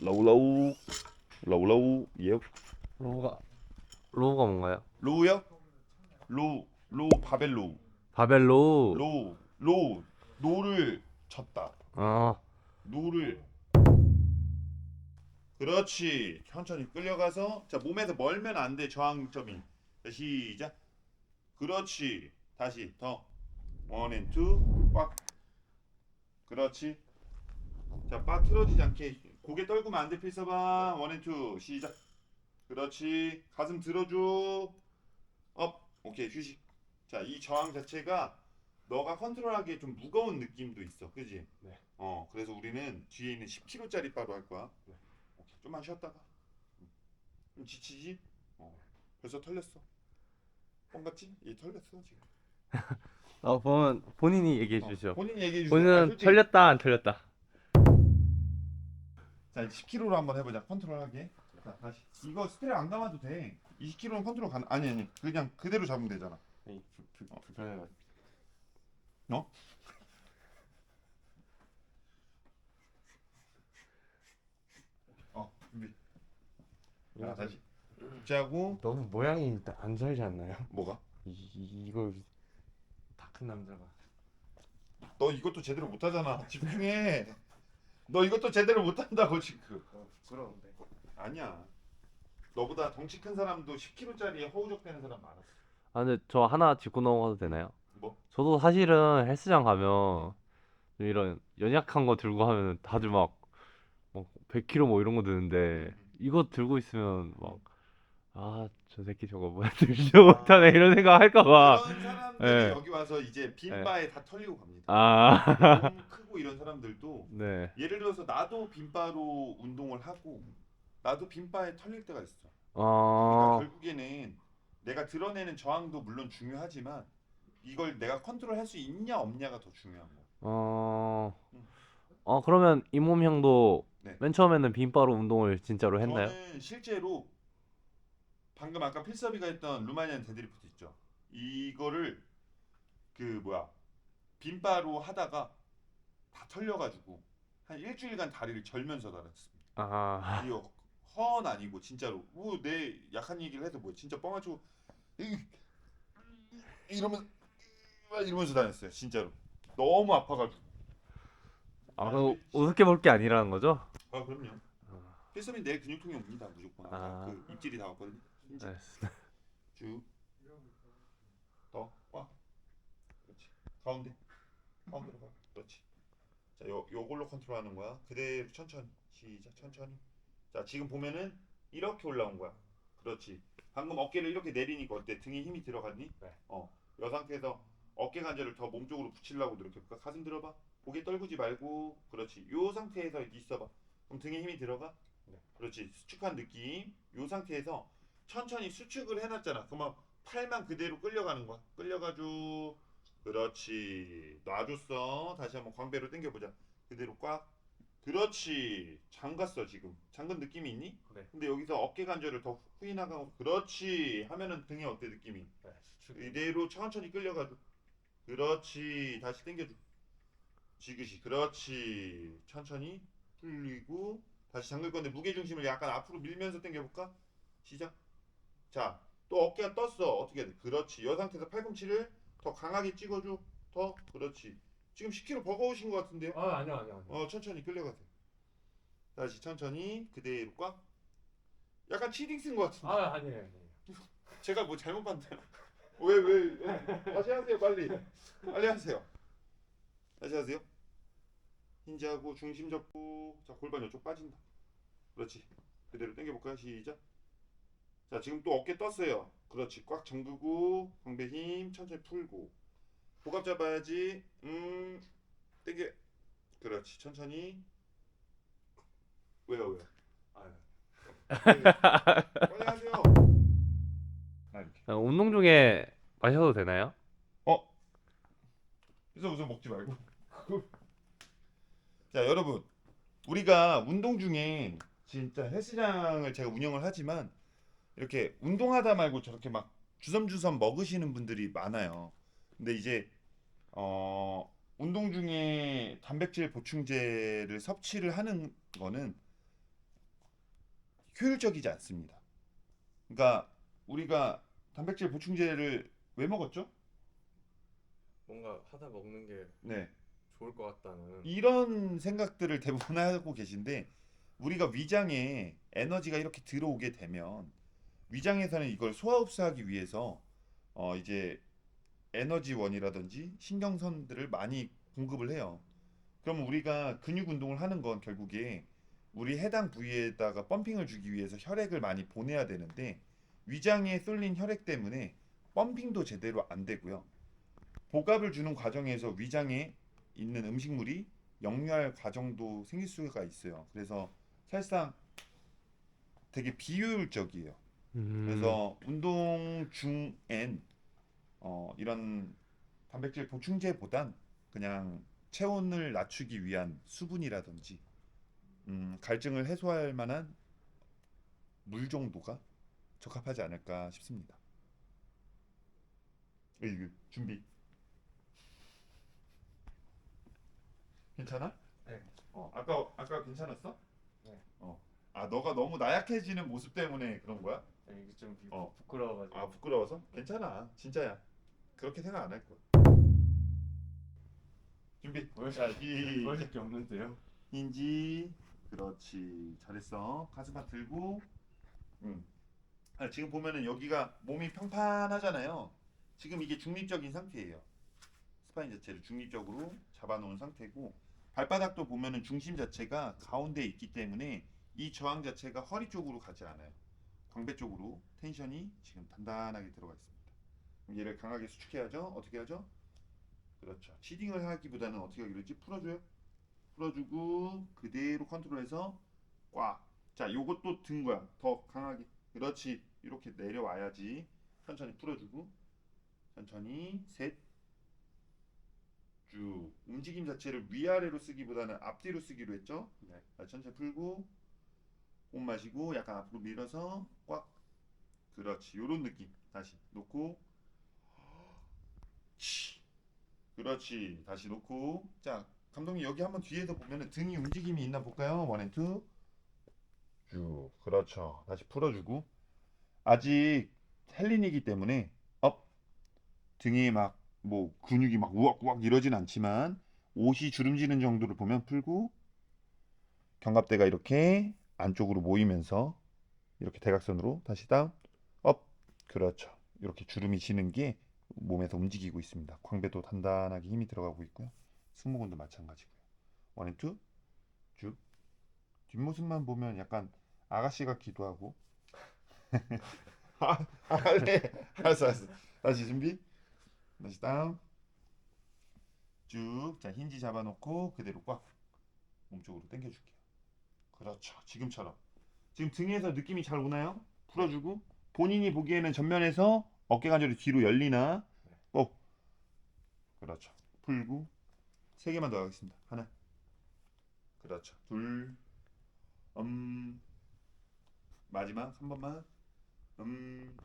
로우 로우 로우 로우 예 로우가 로우가 뭔가요? 로우요? 로우 로우 바벨 로우 바벨 로우. 로우 로우 노를 쳤다. 아, 노를. 그렇지. 천천히 끌려가서 자 몸에서 멀면 안 돼 저항점이. 자, 시작. 그렇지. 다시 더. 원앤투꽉. 그렇지. 자빡 틀어지지 않게 고개 떨구면 안 돼. 필서봐. 원앤투. 시작. 그렇지. 가슴 들어줘. 업. 오케이. 휴식. 자 이 저항 자체가 너가 컨트롤하기에 좀 무거운 느낌도 있어. 그지? 네. 어 그래서 우리는 뒤에 있는 10kg짜리 바로 할 거야. 네. 오케이. 좀만 쉬었다가. 음. 좀 지치지? 어. 벌써 털렸어. 뻥 같지 얘 털렸어 지금. 어, 보면 본인이 얘기해 어, 주시죠. 본인 얘기해 주세요. 본인은 아, 솔직히. 털렸다 안 털렸다. 자 10kg로 한번 해보자. 컨트롤하게. 자 다시. 이거 스트랩 안 감아도 돼. 20kg는 컨트롤 가능 아니 아니. 그냥 그대로 잡으면 되잖아. 불편해가지고. 어? 준비. 자 다시. 자고. 너무 모양이 안 살지 않나요? 뭐가? 이, 이 이거 다 큰 남자가. 너 이것도 제대로 못하잖아. 집중해 너 이것도 제대로 못한다고 지금 부끄러운데. 아니야 너보다 덩치 큰 사람도 10kg짜리에 허우적대는 사람 많았어 아 근데 저 하나 짚고 넘어가도 되나요? 뭐? 저도 사실은 헬스장 가면 좀 이런 연약한 거 들고 하면 다들 막, 막 100kg 뭐 이런 거 드는데 이거 들고 있으면 막 아 저 새끼 저거 뭐야 들지도 못하네 이런 생각 할까봐 그런 사람들이 예. 여기 와서 이제 빈바에 다 털리고 갑니다 아 몸 크고 이런 사람들도 네. 예를 들어서 나도 빈 바로 운동을 하고 나도 빈 바에 털릴 때가 있어 그러니까 어, 결국에는 내가 드러내는 저항도 물론 중요하지만 이걸 내가 컨트롤할 수 있냐 없냐가 더 중요한 거. 어, 음. 어 그러면 이몸 형도 네. 맨 처음에는 빈바로 운동을 진짜로 했나요? 저는 실제로 방금 아까 필서비가 했던 루마니안 데드리프트 있죠. 이거를 그 뭐야 빈바로 하다가 다 털려가지고 한 일주일간 다리를 절면서 달았습니다. 아, 이거 허언 아니고 진짜로 뭐내 약한 얘기를 해서 뭐 진짜 뻥아치고 이- 이러면 막 이러면서 다녔어요 진짜로 너무 아파가지고 아 그럼 우습게 볼 게 아니라는 거죠? 아 그럼요 필수면 내 근육통이 옵니다 무조건 아. 그 입질이 다 왔거든요 네. 쭉더와 그렇지. 가운데. 가운데로 가. 그렇지. 자 요, 요걸로 컨트롤하는 거야. 그대로 천천히. 시작. 천천히. 자 지금 보면은 이렇게 올라온 거야. 그렇지. 방금 어깨를 이렇게 내리니까 어때? 등에 힘이 들어갔니? 네. 어요 상태에서 어깨 관절을 더 몸 쪽으로 붙이려고 노력해볼까? 가슴 들어봐. 고개 떨구지 말고. 그렇지. 요 상태에서 있어봐. 그럼 등에 힘이 들어가? 네. 그렇지. 수축한 느낌. 요 상태에서 천천히 수축을 해놨잖아. 그러면 팔만 그대로 끌려가는 거야. 끌려가지고 그렇지. 놔줬어. 다시 한번 광배로 당겨보자. 그대로 꽉. 그렇지. 잠갔어 지금. 잠근 느낌이 있니? 네. 근데 여기서 어깨 관절을 더 후이 나가고 그렇지. 하면은 등에 어때 느낌이? 네, 이대로 천천히 끌려가지고 그렇지. 다시 당겨줘. 지그시. 그렇지. 천천히 풀리고 다시 잠글 건데 무게 중심을 약간 앞으로 밀면서 당겨볼까? 시작 자 또 어깨가 떴어 어떻게 해야 돼 그렇지 이 상태에서 팔꿈치를 더 강하게 찍어줘 더 그렇지 지금 10kg 버거우신 것 같은데요 아 아니요 아니요 아니요. 어 천천히 끌려가세요 다시 천천히 그대로 꽉 약간 치딩 쓴 것 같은데 아 아니에요 아니에요. 제가 뭐 잘못 봤나요? 왜, 왜? 다시 하세요, 빨리. 빨리 하세요. 다시 하세요. 힌지하고 중심 잡고, 자 골반 이쪽 빠진다. 그렇지. 그대로 당겨볼까요? 시작. 자 지금 또 어깨 떴어요. 그렇지. 꽉 잠그고 광배 힘 천천히 풀고. 복압 잡아야지. 음, 당겨. 그렇지. 천천히. 왜요, 왜요? 아, 빨리 하세요. 아, 이렇게. 아, 운동 중에 마셔도 되나요? 어? 그래서 우선 먹지 말고. 자, 여러분. 우리가 운동 중에 진짜 헬스장을 제가 운영을 하지만 이렇게 운동하다 말고 저렇게 막 주섬주섬 먹으시는 분들이 많아요. 근데 이제 어 운동 중에 단백질 보충제를 섭취를 하는 거는 효율적이지 않습니다. 그러니까 우리가 단백질 보충제를 왜 먹었죠? 뭔가 하다 먹는 게 네. 좋을 것 같다는 이런 생각들을 대부분 하고 계신데 우리가 위장에 에너지가 이렇게 들어오게 되면 위장에서는 이걸 소화 흡수하기 위해서 어 이제 에너지원이라든지 신경선들을 많이 공급을 해요. 그럼 우리가 근육 운동을 하는 건 결국에 우리 해당 부위에다가 펌핑을 주기 위해서 혈액을 많이 보내야 되는데 위장에 쏠린 혈액 때문에 펌핑도 제대로 안 되고요. 보갑을 주는 과정에서 위장에 있는 음식물이 역류할 과정도 생길 수가 있어요. 그래서 사실상 되게 비효율적이에요. 음. 그래서 운동 중엔 어, 이런 단백질 보충제보단 그냥 체온을 낮추기 위한 수분이라든지 음, 갈증을 해소할 만한 물 정도가 적합하지 않을까 싶습니다. 으이그 준비. 괜찮아? 네. 어, 아까 아까 괜찮았어? 네. 어. 아, 너가 너무 나약해지는 모습 때문에 그런 거야? 네, 이게 좀 부- 어. 부끄러워가지고. 아 부끄러워서? 괜찮아. 진짜야. 그렇게 생각 안 할 거야. 준비. 뭘- 자 이, 그럴 게 없는데요. 인지. 그렇지. 잘했어. 가슴 팍 들고. 응. 아, 지금 보면은 여기가 몸이 평판하잖아요. 지금 이게 중립적인 상태예요. 스파인 자체를 중립적으로 잡아놓은 상태고 발바닥도 보면은 중심 자체가 가운데에 있기 때문에 이 저항 자체가 허리 쪽으로 가지 않아요 광배 쪽으로 텐션이 지금 단단하게 들어가 있습니다 그럼 얘를 강하게 수축해야죠 어떻게 하죠 그렇죠 치딩을 하기보다는 어떻게 하기로 했지 풀어줘요 풀어주고 그대로 컨트롤해서 꽉. 자, 요것도 든 거야. 더 강하게. 그렇지. 이렇게 내려와야지. 천천히 풀어주고 천천히 셋. 쭉 움직임 자체를 위아래로 쓰기보다는 앞뒤로 쓰기로 했죠. 네. 자, 천천히 풀고 호흡 마시고 약간 앞으로 밀어서 꽉. 그렇지. 요런 느낌. 다시 놓고 치. 그렇지. 다시 놓고 자, 감독님 여기 한번 뒤에서 보면은 등이 움직임이 있나 볼까요? 원앤투 쭉 그렇죠 다시 풀어주고 아직 헬린이기 때문에 업 등이 막 뭐 근육이 막 우악우악 이러진 않지만 옷이 주름지는 정도를 보면 풀고 견갑대가 이렇게 안쪽으로 모이면서 이렇게 대각선으로 다시 다운 업 그렇죠 이렇게 주름이 지는 게 몸에서 움직이고 있습니다 광배도 단단하게 힘이 들어가고 있고요 승모근도 마찬가지고요. 원앤투 쭉 뒷모습만 보면 약간 아가씨 같기도 하고. 아. 알았어, 알았어. 다시 준비. 다시 다운. 쭉. 자, 힌지 잡아놓고 그대로 꽉 몸쪽으로 당겨줄게요. 그렇죠. 지금처럼. 지금 등에서 느낌이 잘 오나요? 풀어주고 본인이 보기에는 전면에서 어깨 관절이 뒤로 열리나 꼭 그렇죠. 풀고 세 개만 더 하겠습니다. 하나. 그렇죠. 둘. 음. 마지막 한 번만. 음.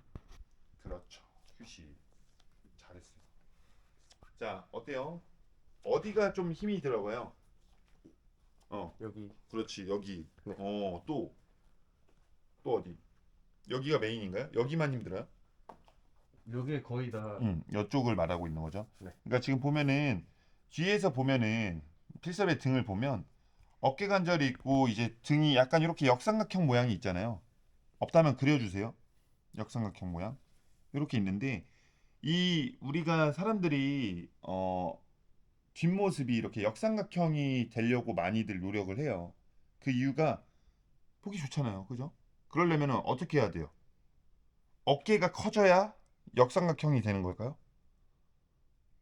그렇죠. 휴식. 잘했어요. 자, 어때요? 어디가 좀 힘이 들어가요? 어, 여기 그렇지. 여기. 네. 어, 또. 또 어디? 여기가 메인인가요? 여기만 힘들어요? 여기에 거의 다 음, 이쪽을 말하고 있는 거죠. 네. 그러니까 지금 보면은 뒤에서 보면은 필섭의 등을 보면 어깨 관절이 있고 이제 등이 약간 이렇게 역삼각형 모양이 있잖아요. 없다면 그려주세요. 역삼각형 모양 이렇게 있는데 이 우리가 사람들이 어 뒷모습이 이렇게 역삼각형이 되려고 많이들 노력을 해요. 그 이유가 보기 좋잖아요, 그죠? 그러려면은 어떻게 해야 돼요? 어깨가 커져야 역삼각형이 되는 걸까요?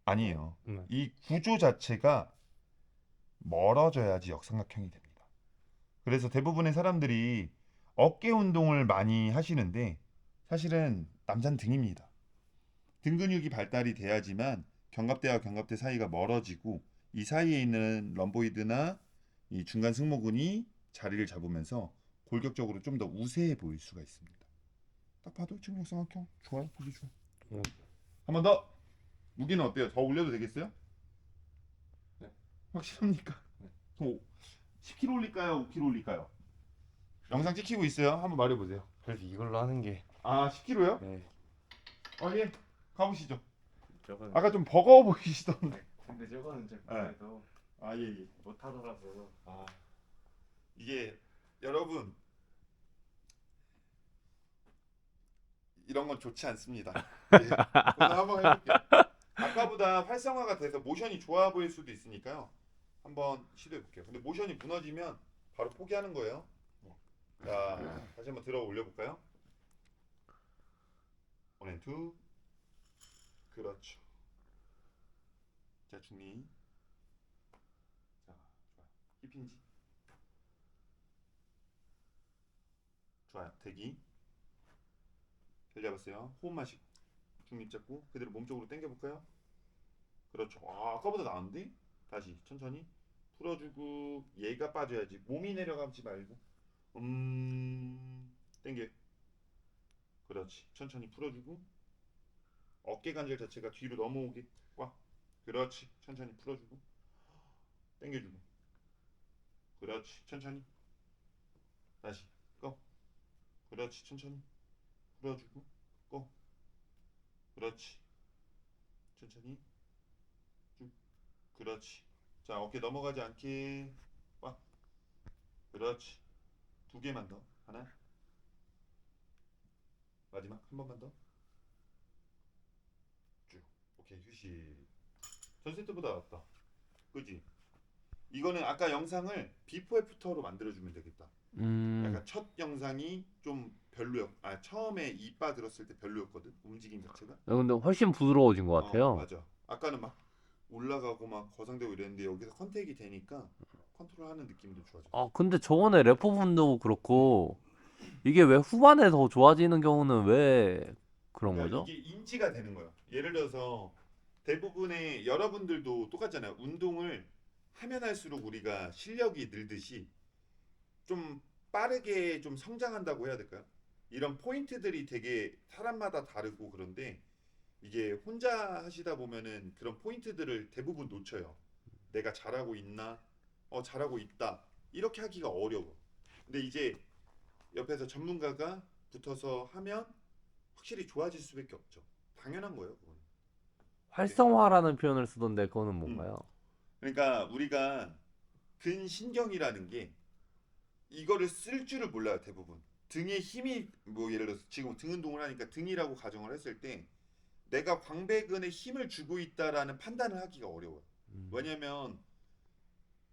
아니에요. 네. 이 구조 자체가 멀어져야지 역삼각형이 됩니다. 그래서 대부분의 사람들이 어깨 운동을 많이 하시는데 사실은 남자는 등입니다. 등 근육이 발달이 돼야지만 견갑대와 견갑대 사이가 멀어지고 이 사이에 있는 럼보이드나 이 중간 승모근이 자리를 잡으면서 골격적으로 좀 더 우세해 보일 수가 있습니다. 딱 봐도 역삼각형 좋아요, 보기 좋아. 음. 한번 더. 무게는 어때요? 더 올려도 되겠어요? 네. 확실합니까? 네. 더 10kg 올릴까요? 5kg 올릴까요? 영상 찍히고 있어요. 한번 말해보세요. 그래서 이걸로 하는 게 아 10kg요? 네. 어 예. 가보시죠. 저건 아까 좀 버거워 보이시던데. 근데 저거는 제 네. 그래도 아 예 예. 못 하더라고요. 아 이게 여러분 이런 건 좋지 않습니다. 예. 오늘 한번 해볼게요. 아까보다 활성화가 돼서 모션이 좋아 보일 수도 있으니까요. 한번 시도해 볼게요. 근데 모션이 무너지면 바로 포기하는 거예요. 자 다시 한번 들어 올려 볼까요? 원앤투 그렇죠. 자 중리 자 좋아요. 힙힌지 좋아요. 대기 잘 잡았어요. 호흡 마시고 중립 잡고 그대로 몸쪽으로 당겨 볼까요? 그렇죠. 아, 아까보다 나은데? 다시 천천히 풀어주고 얘가 빠져야지. 몸이 내려가지 말고 음 당겨. 그렇지. 천천히 풀어주고 어깨 관절 자체가 뒤로 넘어오게 꽉. 그렇지. 천천히 풀어주고 당겨주고. 그렇지. 천천히. 다시 꺼. 그렇지. 천천히 풀어주고 꺼. 그렇지. 천천히. 쭉. 그렇지. 자, 어깨 넘어가지 않게 꽉. 그렇지. 두 개만 더. 하나. 마지막 한 번만 더. 쭉. 오케이. 휴식. 전 세트보다 낫다. 그지? 이거는 아까 영상을 비포 애프터로 만들어 주면 되겠다. 음. 약간 첫 영상이 좀 별로였. 아 처음에 이빠 들었을 때 별로였거든. 움직임 자체가. 야, 근데 훨씬 부드러워진 것 어, 같아요. 맞아. 아까는 막 올라가고 막 거상되고 이랬는데 여기서 컨택이 되니까 컨트롤하는 느낌도 좋아져. 아, 근데 저번에 래퍼 분도 그렇고 이게 왜 후반에 더 좋아지는 경우는 왜 그런 그러니까 거죠? 이게 인지가 되는 거예요. 예를 들어서 대부분의 여러분들도 똑같잖아요. 운동을 하면 할수록 우리가 실력이 늘듯이 좀 빠르게 좀 성장한다고 해야 될까요? 이런 포인트들이 되게 사람마다 다르고 그런데 이게 혼자 하시다 보면은 그런 포인트들을 대부분 놓쳐요. 내가 잘하고 있나? 어, 잘하고 있다. 이렇게 하기가 어려워. 근데 이제 옆에서 전문가가 붙어서 하면 확실히 좋아질 수밖에 없죠. 당연한 거예요, 그건. 활성화라는 표현을 쓰던데 그거는 뭔가요? 그러니까 우리가 근신경이라는 게 이거를 쓸 줄을 몰라요, 대부분. 등에 힘이 뭐 예를 들어서 지금 등 운동을 하니까 등이라고 가정을 했을 때 내가 광배근에 힘을 주고 있다라는 판단을 하기가 어려워요. 음. 왜냐면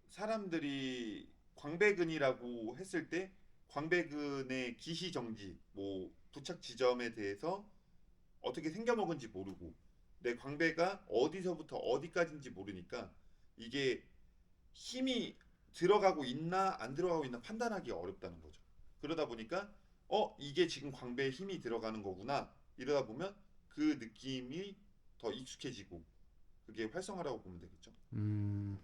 사람들이 광배근이라고 했을 때 광배근의 기시 정지, 뭐 부착 지점에 대해서 어떻게 생겨먹은지 모르고 내 광배가 어디서부터 어디까지인지 모르니까 이게 힘이 들어가고 있나 안 들어가고 있나 판단하기 어렵다는 거죠. 그러다 보니까 어 이게 지금 광배에 힘이 들어가는 거구나 이러다 보면 그 느낌이 더 익숙해지고 그게 활성화라고 보면 되겠죠. 음.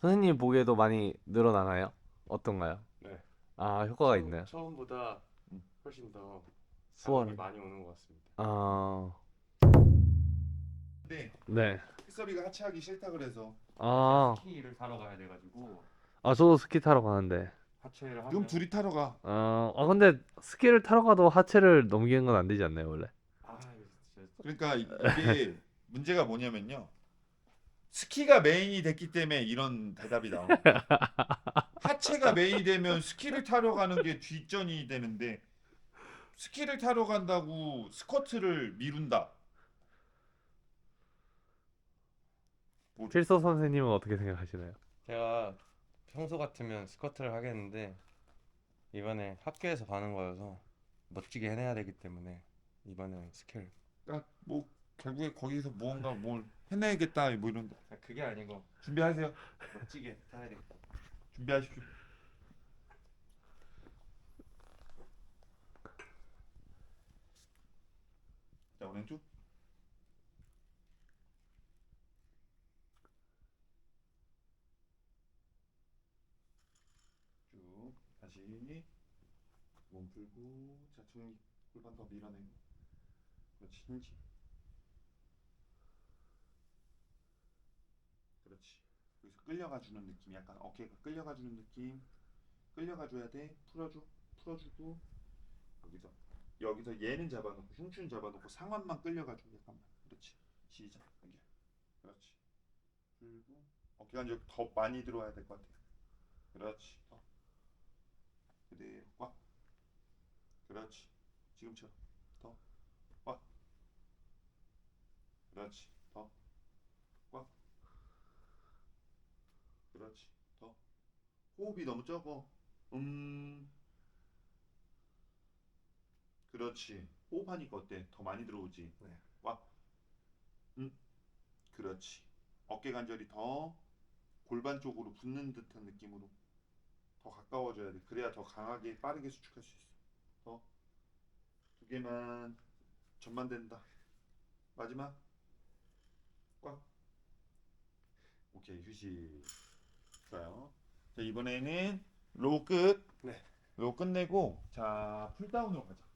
선생님 보기에도 많이 늘어나나요? 어떤가요? 네. 아, 효과가 처음- 있나요? 처음보다 음. 훨씬 더. 자극이 많이 오는 것 같습니다. 아, 근데 네. 픽서비가 하체하기 싫다 그래서 아, 스키를 타러 가야 돼가지고 아 저도 스키 타러 가는데. 하체를 하면 그럼 둘이 타러 가. 아, 아 근데 스키를 타러 가도 하체를 넘기는 건 안 되지 않나요, 원래? 아 이거 진짜 그러니까 이- 이게 문제가 뭐냐면요. 스키가 메인이 됐기 때문에 이런 대답이 나오는 거예요. 하체가 메인이 되면 스키를 타러 가는 게 뒷전이 되는데 스키를 타러 간다고 스쿼트를 미룬다. 뭐죠? 필서 선생님은 어떻게 생각하시나요? 제가 평소 같으면 스쿼트를 하겠는데 이번에 학교에서 가는 거여서 멋지게 해내야 되기 때문에 이번엔 스킬 그러니까 뭐 결국에 거기서 무언가 뭘 해내야겠다 뭐 이런 아, 그게 아니고 준비하세요. 멋지게 타야 되겠다. 준비하십시오. 자, 오른쪽. 쭉 다시 몸 풀고 자, 중립 골반 더 밀어내고. 그렇지 힌지. 그렇지. 여기서 끌려가 주는 느낌 약간 어깨가 끌려가 주는 느낌. 끌려가 줘야 돼. 풀어줘 풀어주고. 여기서 여기서 얘는 잡아놓고 흉추는 잡아놓고 상완만 끌려가지고 약간만. 그렇지. 시작. 여기 그렇지. 풀고. 어깨가 이제 더 많이 들어와야 될 것 같아. 그렇지. 더 그대로 꽉 그렇지. 지금처럼. 더꽉 그렇지. 더꽉 그렇지. 더. 호흡이 너무 적어. 음. 그렇지. 호흡하니까 어때? 더 많이 들어오지? 네. 꽉 음. 그렇지. 어깨 관절이 더 골반 쪽으로 붙는 듯한 느낌으로 더 가까워져야 돼. 그래야 더 강하게 빠르게 수축할 수 있어. 더. 두 개만 전만된다. 마지막. 꽉. 오케이 휴식. 좋아요. 자 이번에는 로우 끝. 네. 로우 끝내고 자 풀다운으로 가자